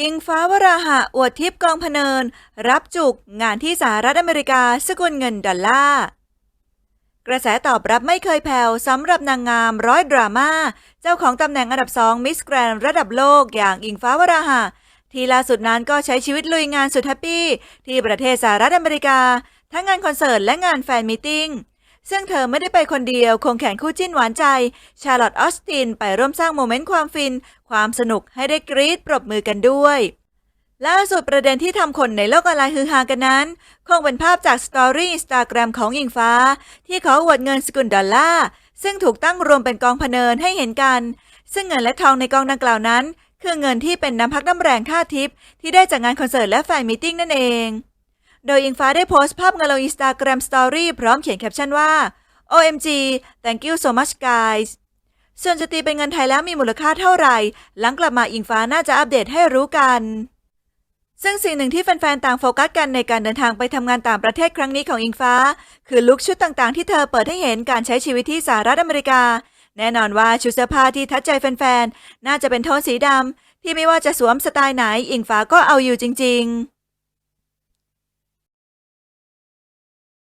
อิงฟ้าวราหะอวดทิปกองพเนิน รับจุกงานที่สหรัฐอเมริกาสกุลเงินดอลลาร์กระแสตอบรับไม่เคยแผ่วสำหรับนางงามร้อยดราม่า เจ้าของตำแหน่งอันดับสองมิสแกรนระดับโลกอย่างอิงฟ้าวราหะ ที่ล่าสุดนั้นก็ใช้ชีวิตลุยงานสุดแฮปปี้ ที่ประเทศสหรัฐอเมริกา ทั้งงานคอนเสิร์ตและงานแฟนมิทติ้ง ซึ่งเธอไม่ได้ไปคนเดียวคงแขนคู่จิ้นหวานใจ ชาร์ลอตต์ออสตินไปร่วมสร้างโมเมนต์ความฟิน ความสนุกให้ได้กรี๊ดปรบมือกันด้วยล่าสุดประเด็นที่ทำคนในโลกออนไลน์ฮือฮากันนั้น คงเป็นภาพจากสตอรี่อินสตาแกรมของอิงฟ้า ที่เขาอวดเงินสกุลดอลลาร์ซึ่งถูกตั้งรวมเป็นกองพเนินให้เห็นกัน ซึ่งเงินและทองในกองดังกล่าวนั้น คือเงินที่เป็นน้ำพักน้ำแรงค่าทิปที่ได้จากงานคอนเสิร์ตและแฟนมิทติ้งนั่นเอง โดยอิงฟ้าได้โพสต์ภาพเงินลงอินสตาแกรมสตอรี่พร้อมเขียนแคปชั่นว่า OMG thank you so much guys ส่วนจะตีเป็นเงินไทยแล้วมีมูลค่าเท่าไหร่ หลังกลับมาอิงฟ้าน่าจะอัปเดตให้รู้กัน ซึ่งสิ่งหนึ่งที่แฟนๆ ต่างโฟกัสกันในการเดินทางไปทำงานต่างประเทศครั้งนี้ของอิงฟ้า คือลุคชุดต่างๆ ที่เธอเปิดให้เห็นการใช้ชีวิตที่สหรัฐอเมริกา แน่นอนว่าชุดเสื้อผ้าที่ทัดใจแฟนๆ น่าจะเป็นโทนสีดำที่ไม่ว่าจะสวมสไตล์ไหนอิงฟ้าก็เอาอยู่จริง ๆ